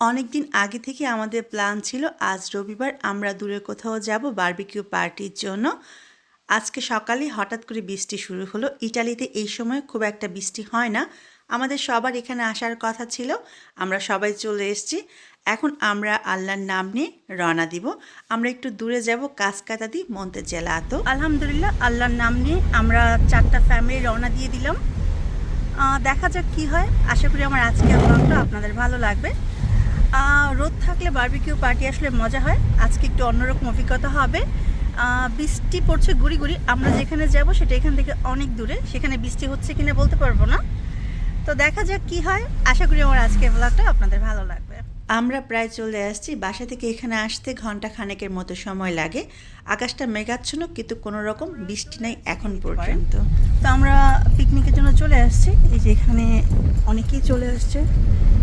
অনেক দিন আগে থেকে আমাদের প্ল্যান ছিল, আজ রবিবার আমরা দূরে কোথাও যাব বারবিকিউ পার্টির জন্য। আজকে সকালে হঠাৎ করে বৃষ্টি শুরু হলো। ইটালিতে এই সময় খুব একটা বৃষ্টি হয় না। আমাদের সবার এখানে আসার কথা ছিল। আমরা সবাই চলে এসেছি। এখন আমরা আল্লাহর নাম নিয়ে রওনা দিব। আমরা একটু দূরে যাব কাসকাতাদি মন্তে জেলা তো আলহামদুলিল্লাহ, আল্লাহর নাম নিয়ে আমরা চারটা ফ্যামিলি রওনা দিয়ে দিলাম। দেখা যাক কি হয়। আশা করি আমার আজকের ব্লগটা আপনাদের ভালো লাগবে। রোদ থাকলে বার্বিকিউ পার্টি আসলে মজা হয়। আজকে একটু অন্যরকম অভিজ্ঞতা হবে। বৃষ্টি পড়ছে গুড়ি গুড়ি আমরা যেখানে যাব সেটা এখান থেকে অনেক দূরে সেখানে বৃষ্টি হচ্ছে কিনা বলতে পারব না। তো দেখা যাক কি হয়। আশা করি আমার আজকের ব্লগটা আপনাদের ভালো লাগবে। আমরা প্রায় চলে আসছি বাসা থেকে এখানে আসতে ঘণ্টা খানেকের মতো সময় লাগে। আকাশটা মেঘাচ্ছন্ন কিন্তু কোনো রকম বৃষ্টি নাই এখন পর্যন্ত। তো আমরা পিকনিকের জন্য চলে আসছি। এই যে এখানে অনেকেই চলে আসছে।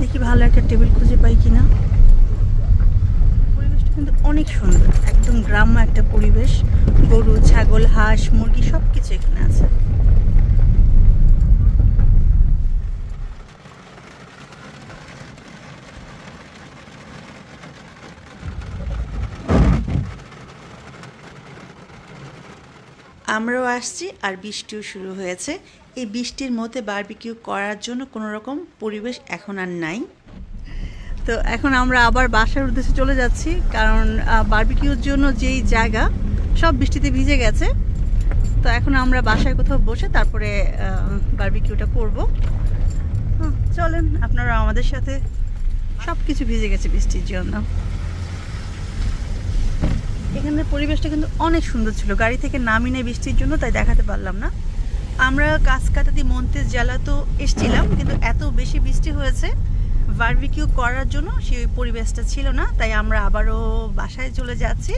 দেখি ভালো একটা টেবিল খুঁজে পাই কিনা। পরিবেশটা কিন্তু অনেক সুন্দর, একদম গ্রাম্য একটা পরিবেশ। গরু, ছাগল, হাঁস, মুরগি সব কিছু এখানে আছে। আমরাও আসছি আর বৃষ্টিও শুরু হয়েছে। এই বৃষ্টির মধ্যে বারবিকিউ করার জন্য কোনো রকম পরিবেশ এখন আর নাই। তো এখন আমরা আবার বাসার উদ্দেশ্যে চলে যাচ্ছি, কারণ বারবিকিউর জন্য যেই জায়গা, সব বৃষ্টিতে ভিজে গেছে। তো এখন আমরা বাসায় কোথাও বসে তারপরে বারবিকিউটা করব। চলেন আপনারা আমাদের সাথে সব কিছু ভিজে গেছে বৃষ্টির জন্য। এখানের পরিবেশটা কিন্তু অনেক সুন্দর ছিল। গাড়ি থেকে নামি নেই বৃষ্টির জন্য, তাই দেখাতে পারলাম না। আমরা কাসকাতাদি মন্তেজ তো এসছিলাম, কিন্তু এত বেশি বৃষ্টি হয়েছে বারবিকিউ করার জন্য, সেই পরিবেশটা ছিল না, তাই আমরা আবারও বাসায় চলে যাচ্ছি।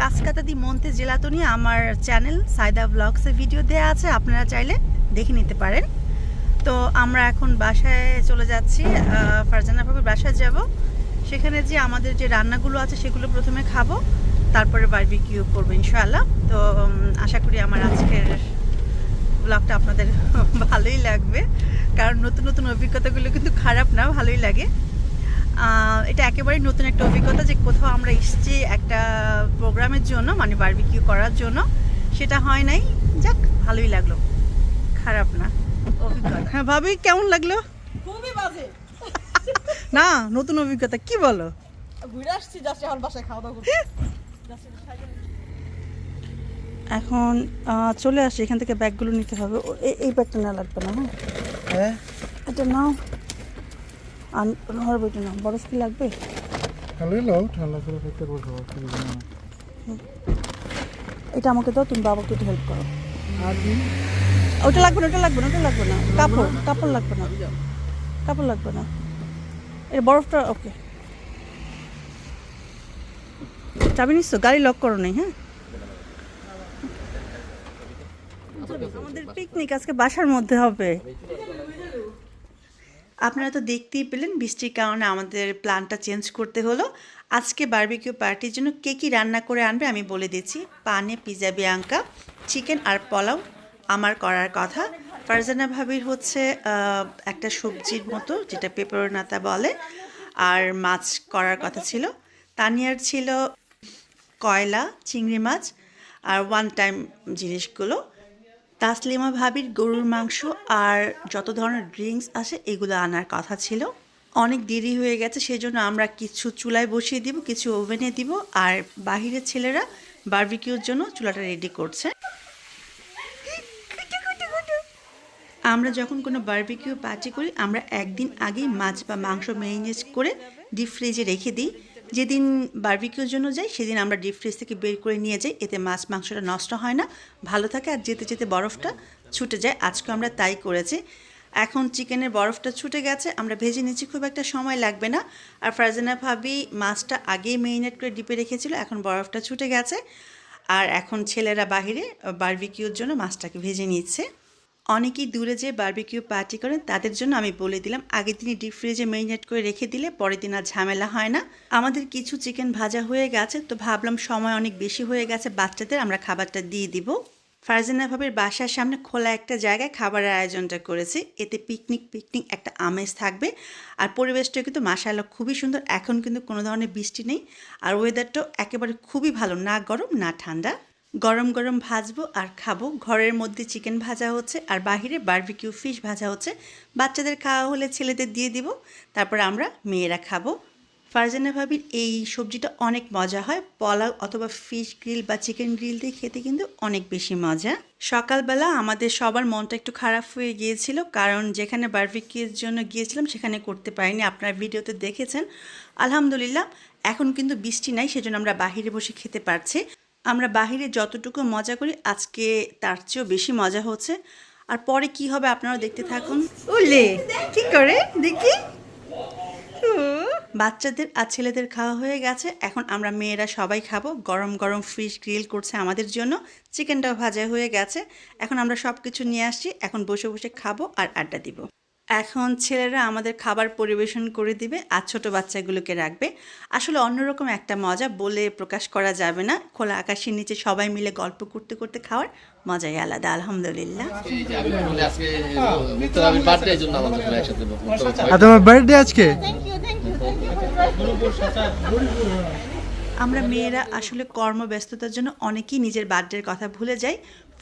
কাসকাতাদি মন্তেজ জেলা তো নিয়ে আমার চ্যানেল সাইদা ব্লগসে ভিডিও দেওয়া আছে, আপনারা চাইলে দেখে নিতে পারেন। তো আমরা এখন বাসায় চলে যাচ্ছি ফারজানা ভাবির বাসায় যাব। সেখানে যে আমাদের যে রান্নাগুলো আছে, সেগুলো প্রথমে খাব। তারপরে বারবিকিউ করব ইনশাআল্লাহ। তো আশা করি আমার আজকের ব্লগটা আপনাদের ভালোই লাগবে। কারণ নতুন নতুন অভিজ্ঞতাগুলো কিন্তু খারাপ না ভালোই লাগে। এটা একেবারেই নতুন একটা অভিজ্ঞতা যে কোথাও আমরা এসেছি একটা প্রোগ্রামের জন্য মানে বারবিকিউ করার জন্য। সেটা হয় নাই। যাক ভালোই লাগল। খারাপ না অভিজ্ঞতা। হ্যাঁ ভাবি কেমন লাগল? খুবই বাজে। না নতুন অভিজ্ঞতা কি বলো? ঘুরে আসছি যাচ্ছি আমার বাসায় খাওয়া দাওয়া। এখন চলে আসি। এখান থেকে ব্যাগগুলো নিতে হবে। এই- ব্যাগটা না লাগবে না হ্যাঁ? হ্যাঁ? এটা নাও। আর নহর বইটা নাও। বরফ কি লাগবে? ঠান্ডা করে এটা আমাকে দাও তুমি বাবাকে একটু হেল্প করো। ওটা লাগবে না ওটা লাগবে না ওটা লাগবে না। কাপড় কাপড় লাগবে না। কাপড় লাগবে না। এই বরফটা ওকে চাবি নিচ্ছ গাড়ি লক করো নেই হ্যাঁ? আমাদের পিকনিক আজকে বাসার মধ্যে হবে। আপনারা তো দেখতেই পেলেন, বৃষ্টির কারণে আমাদের প্ল্যানটা চেঞ্জ করতে হলো। আজকে বারবিকিউ পার্টির জন্য কে কী রান্না করে আনবে আমি বলে দিচ্ছি। পানে পিজা বিয়াঙ্কা চিকেন আর পোলাও আমার করার কথা। ফারজানা ভাবির হচ্ছে একটা সবজির মতো, যেটা পেপারনাতা বলে, আর মাছ করার কথা ছিল। তানিয়ার ছিল কয়লা, চিংড়ি মাছ আর ওয়ান টাইম জিনিসগুলো। তাসলিমা ভাবির গরুর মাংস আর যত ধরনের ড্রিঙ্কস আসে, এগুলো আনার কথা ছিল। অনেক দেরি হয়ে গেছে সেই জন্য আমরা কিছু চুলায় বসিয়ে দিব, কিছু ওভেনে দিব আর বাহিরের ছেলেরা বারবিকিউর জন্য চুলাটা রেডি করছে। আমরা যখন কোনো বারবিকিউ পার্টি করি, আমরা একদিন আগেই মাছ বা মাংস ম্যারিনেট করে ডিপ ফ্রিজে রেখে দিই। যেদিন বারবিকিউর জন্য যাই, সেদিন আমরা ডিপ ফ্রিজ থেকে বের করে নিয়ে যাই। এতে মাছ মাংসটা নষ্ট হয় না, ভালো থাকে আর যেতে যেতে বরফটা ছুটে যায়। আজকে আমরা তাই করেছি। এখন চিকেনের বরফটা ছুটে গেছে, আমরা ভেজে নিচ্ছি, খুব একটা সময় লাগবে না। আর ফারজানা ভাবি মাছটা আগেই মেরিনেট করে ডিপে রেখেছিল, এখন বরফটা ছুটে গেছে। আর এখন ছেলেরা বাহিরে বারবিকিউর জন্য মাছটাকে ভেজে নিচ্ছে। অনেকেই দূরে যে বার্বিকিউ পার্টি করেন, তাদের জন্য আমি বলে দিলাম আগের দিনই ডিপ ফ্রিজে মেরিনেট করে রেখে দিলে পরের দিন আর ঝামেলা হয় না। আমাদের কিছু চিকেন ভাজা হয়ে গেছে, তো ভাবলাম সময় অনেক বেশি হয়ে গেছে, বাচ্চাদের আমরা খাবারটা দিয়ে দিব। ফারজানা ভাবির বাসার সামনে খোলা একটা জায়গায় খাবারের আয়োজনটা করেছি, এতে পিকনিক পিকনিক একটা আমেজ থাকবে। আর পরিবেশটা কিন্তু মাসাল্লাহ খুবই সুন্দর, এখন কিন্তু কোনো ধরনের বৃষ্টি নেই। আর ওয়েদারটাও একেবারে খুবই ভালো, না গরম, না ঠান্ডা। গরম গরম ভাজবো আর খাব। ঘরের মধ্যে চিকেন ভাজা হচ্ছে আর বাহিরে বার্বিকিউ ফিশ ভাজা হচ্ছে। বাচ্চাদের খাওয়া হলে ছেলেদের দিয়ে দিব। তারপর আমরা মেয়েরা খাব। ফারজানা ভাবির এই সবজিটা অনেক মজা হয়। পলাও অথবা ফিশ গ্রিল বা চিকেন গ্রিল দিয়ে খেতে কিন্তু অনেক বেশি মজা। সকালবেলা আমাদের সবার মনটা একটু খারাপ হয়ে গিয়েছিল কারণ যেখানে বার্বিকিউর জন্য গিয়েছিলাম সেখানে করতে পারিনি। আপনারা ভিডিওতে দেখেছেন। আলহামদুলিল্লাহ, এখন কিন্তু বৃষ্টি নাই, সেজন্য আমরা বাহিরে বসে খেতে পারছি। আমরা বাহিরে যতটুকু মজা করি আজকে তার চেয়েও বেশি মজা হচ্ছে। আর পরে কি হবে আপনারা দেখতে থাকুন। উলে কি করে? দেখি। বাচ্চাদের আর ছেলেদের খাওয়া হয়ে গেছে। এখন আমরা মেয়েরা সবাই খাব। গরম গরম ফিশ গ্রিল করছে আমাদের জন্য। চিকেনটাও ভাজা হয়ে গেছে। এখন আমরা সব কিছু নিয়ে আসছি। এখন বসে বসে খাব আর আড্ডা দিব। এখন ছেলেরা আমাদের খাবার পরিবেশন করে দিবে আর ছোট বাচ্চাগুলোকে রাখবে। আসলে অন্যরকম একটা মজা বলে প্রকাশ করা যাবে না। খোলা আকাশের নিচে সবাই মিলে গল্প করতে করতে খাওয়ার মজাই আলাদা আলহামদুলিল্লাহ। তোমার বার্থডে আজকে? আমরা মেয়েরা আসলে কর্মব্যস্ততার জন্য অনেকেই নিজের বার্থডের কথা ভুলে যাই।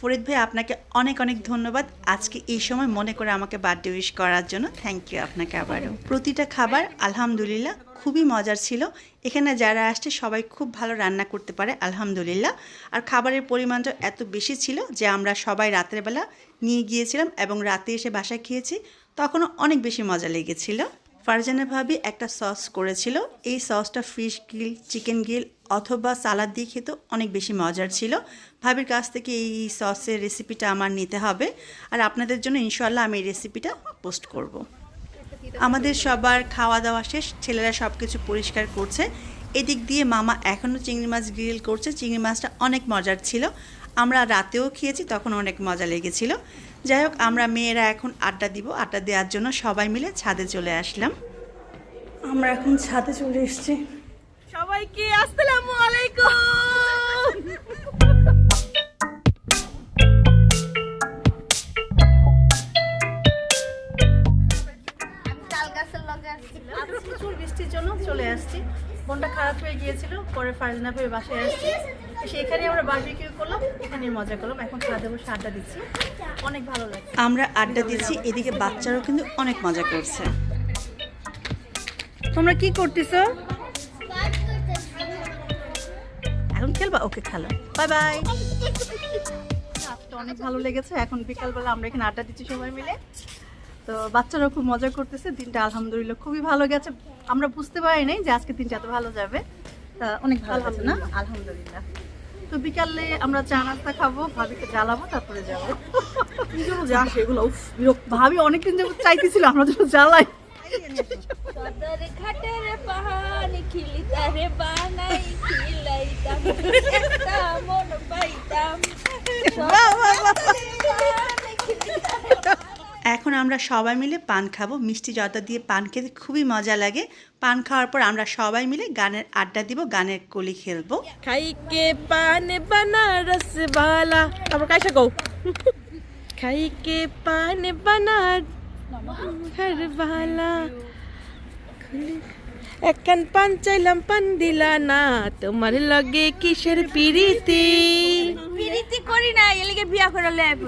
ফরিদ ভাই, আপনাকে অনেক অনেক ধন্যবাদ। আজকে এই সময় মনে করে আমাকে বার্থডে উইশ করার জন্য থ্যাংক ইউ আপনাকে আবারও। প্রতিটা খাবার আলহামদুলিল্লাহ খুবই মজার ছিল। এখানে যারা আসছে সবাই খুব ভালো রান্না করতে পারে, আলহামদুলিল্লাহ। আর খাবারের পরিমাণটা এত বেশি ছিল যে আমরা সবাই রাতের বেলা নিয়ে গিয়েছিলাম এবং রাতে এসে বাসায় খেয়েছি। তখনও অনেক বেশি মজা লেগেছিল। ফারজানা ভাবি একটা সস করেছিল। এই সসটা ফিশ গ্রিল, চিকেন গ্রিল অথবা সালাদ দিয়ে খেতে অনেক বেশি মজার ছিল। ভাবির কাছ থেকে এই সসের রেসিপিটা আমার নিতে হবে। আর আপনাদের জন্য ইনশাল্লাহ আমি এই রেসিপিটা পোস্ট করব। আমাদের সবার খাওয়া দাওয়া শেষ, ছেলেরা সব কিছু পরিষ্কার করছে। এদিক দিয়ে মামা এখনও চিংড়ি মাছ গ্রিল করছে। চিংড়ি মাছটা অনেক মজার ছিল। আমরা রাতেও খেয়েছি, তখন অনেক মজা লেগেছিল। যাই হোক, আমরা মেয়েরা এখন আড্ডা দিব। আড্ডা দেওয়ার জন্য সবাই মিলে ছাদে চলে আসলাম। আমরা এখন ছাদে চলে এসেছি। সবাইকে আসসালামু আলাইকুম। প্রচুর বৃষ্টির জন্য চলে আসছি। মনটা খারাপ হয়ে গিয়েছিল পরে ফারজানা ভাই বাসায় আসছি। সেখানে আমরা বারবিকিউ করলাম এখানে মজা করলাম। এখন ছাদে বসে আড্ডা দিচ্ছি। অনেক ভালো লাগছে। আমরা আড্ডা দিচ্ছি এদিকে বাচ্চারাও কিন্তু অনেক মজা করছে। তোমরা কি করতেছো? ওকে খেলো। Bye bye. অনেক ভালো লেগেছে। এখন বিকালবেলা আমরা এখানে আড্ডা দিচ্ছি সবাই মিলে। তো বাচ্চারাও খুব মজা করতেছে। দিনটা আলহামদুলিল্লাহ খুবই ভালো গেছে। আমরা বুঝতে পারি নাই যে আজকে দিনটা এত ভালো যাবে। তা অনেক ভালো গেছে না? আলহামদুলিল্লাহ। তো বিকালে আমরা চা নাস্তা খাব ভাবিকে জ্বালাবো তারপরে যাব। যা সেগুলো ভাবি অনেকদিন যাব চাইতেছিল আমরা যেন জ্বালাই। সদর ঘাটের পাহাড়ি খিলি বানাই খিলাইতাম একটা মন পাইতাম এখন আমরা সবাই মিলে পান খাব। মিষ্টি জর্দা দিয়ে পান খেতে খুবই মজা লাগে। পান খাওয়ার পর আমরা সবাই মিলে গানের আড্ডা দিব গানের কলি খেলব। খাই কে পান বানারস वाला তারপর কাইসা গো? খাই কে পান বানার ঘর একখান পান চাইলাম পান দিলা না তোমার লগে কিসের পিরিতি পিরিতি করি না এলিগে বিয়া করে লেব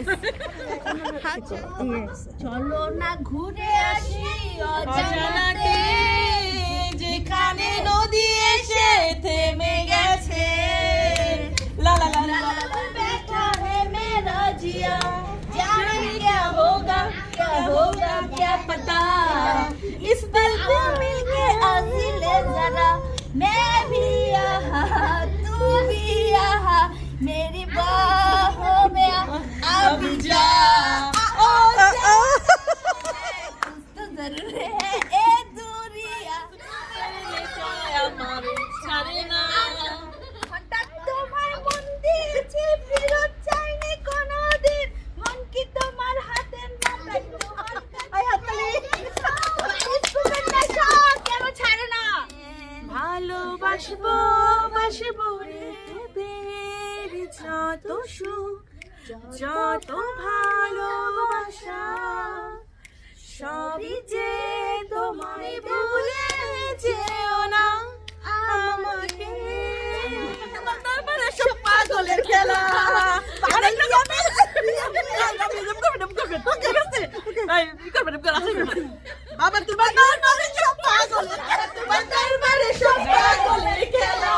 চলো না ঘুরে আসি অজানাতে যেখানে নদী এসে থেমে গেছে पता इस पल को मिलके आजी ले जरा मैं भी यहाँ तू भी যত সুখ যত ভালোবাসা সবই যে তোমায় ভুলে যেও না আমাকে। পাগলের খেলা। বাবা তোমার দরবারে সব পাগলের খেলা। তোমার দরবারে সব পাগলের খেলা।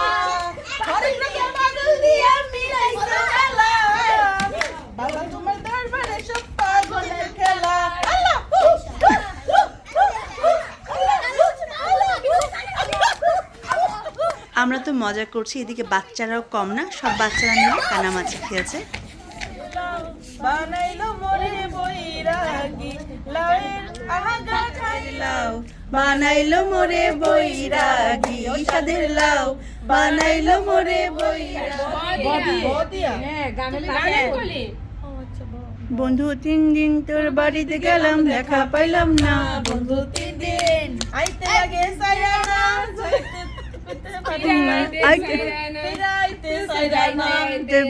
রকম পাগল দিয়া আমরা তো মজা করছি, এদিকে বাচ্চারাও কম না, সব বাচ্চারা মিলে কানামাছি খেলছে বানাইলো মোরে বৈরাগী খাইলাও বানাইলো মোরে বৈরাগী সাদের লাউ বানাইলো মোরে বদিয়া? বন্ধু তিন দিন তোর বাড়িতে গেলাম দেখা পাইলাম না। বন্ধু তিন দিন। আইতে লাগে সায়ানা না।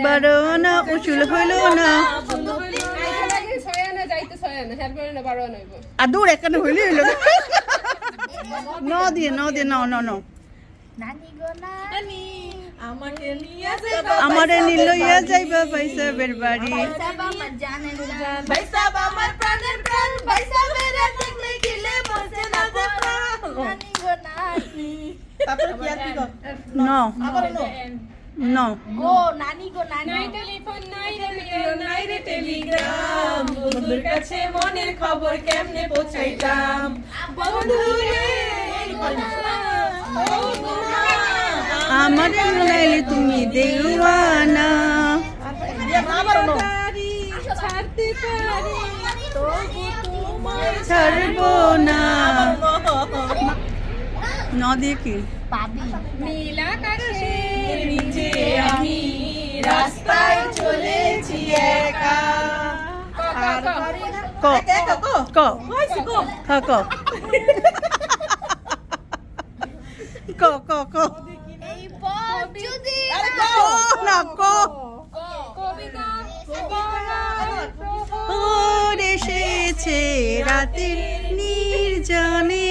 বারো উচুল হইল না। আর দূর এখানে হইলে হইল। ন দিয়ে ন দিয়ে ন ন। আমারে নিল ইয়া যাইবা বাড়ি আমার জানেন জান ভাই সাহেব আমার প্রাণের প্রাণ ভাই সাহেবের দেখলে খিলে মরছে না যে প্রাণ নানি গো নানি তারপরে কি আর কি গো আবার নো ন গো নানি গো নানি। নাই রে টেলিগ্রাম। বন্ধুর কাছে মনের খবর কেমনে পৌঁছাইতাম বন্ধু রে আমারে লাইলে তুমি দেওয়ানা। নো ছাড়তে পারি তবু তোমার ছাড়বো না। ন দিয়ে কি? পাবি। নিচে আমি রাস্তায় চলেছি একা। ক ক ক? ক। ক? ক। এই পথ যদি আরে ক গো না ক ওর এসেছে রাতের নির্জনে।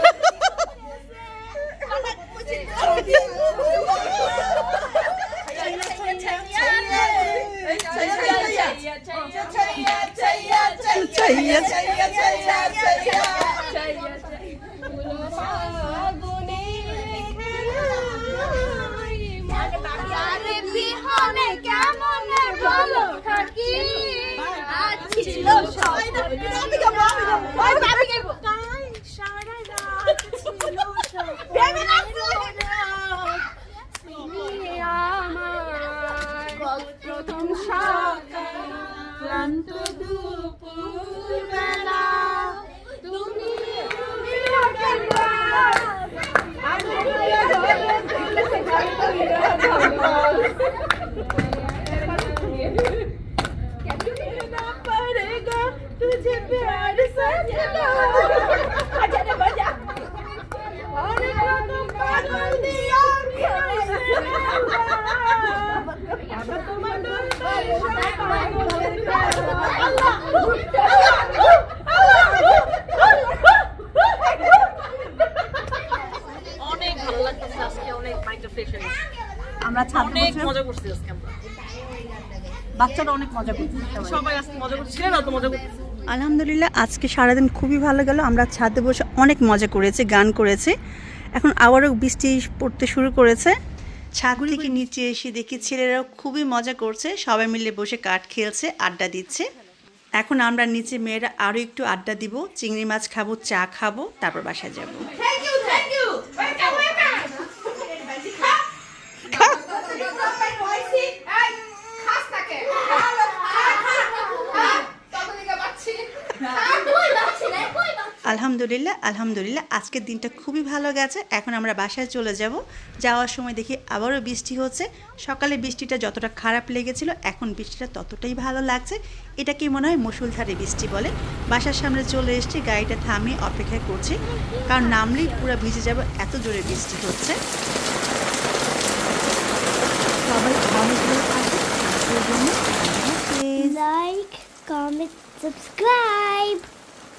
করছি আজকে আমরা বাচ্চারা অনেক মজা করছে। সবাই আজকে মজা করছি। ছেলেরা তো মজা করছে। আলহামদুলিল্লাহ আজকে সারাদিন খুবই ভালো গেল। আমরা ছাদে বসে অনেক মজা করেছি গান করেছি। এখন আবারও বৃষ্টি পড়তে শুরু করেছে। ছাদ থেকে নিচে এসে দেখি ছেলেরাও খুবই মজা করছে। সবাই মিলে বসে কাঠ খেলছে আড্ডা দিচ্ছে। এখন আমরা নিচে মেয়েরা আরও একটু আড্ডা দিব। চিংড়ি মাছ খাব চা খাব তারপর বাসায় যাব thank you thank you welcome welcome খাস থাকে তখন দিকে পাচ্ছি কই পাচ্ছি না কই পাচ্ছি আলহামদুলিল্লাহ আলহামদুলিল্লাহ, আজকের দিনটা খুবই ভালো গেছে। এখন আমরা বাসায় চলে যাব। যাওয়ার সময় দেখি আবারও বৃষ্টি হচ্ছে। সকালে বৃষ্টিটা যতটা খারাপ লেগেছিল, এখন বৃষ্টিটা ততটাই ভালো লাগছে। এটাকে মনে হয় মুসুলধারে বৃষ্টি বলে? বাসার সামনে চলে এসেছি, গাড়িটা থামিয়ে অপেক্ষা করছি। কারণ নামলেই পুরো ভিজে যাব, এত জোরে বৃষ্টি হচ্ছে। সবাই থাকবে আজকের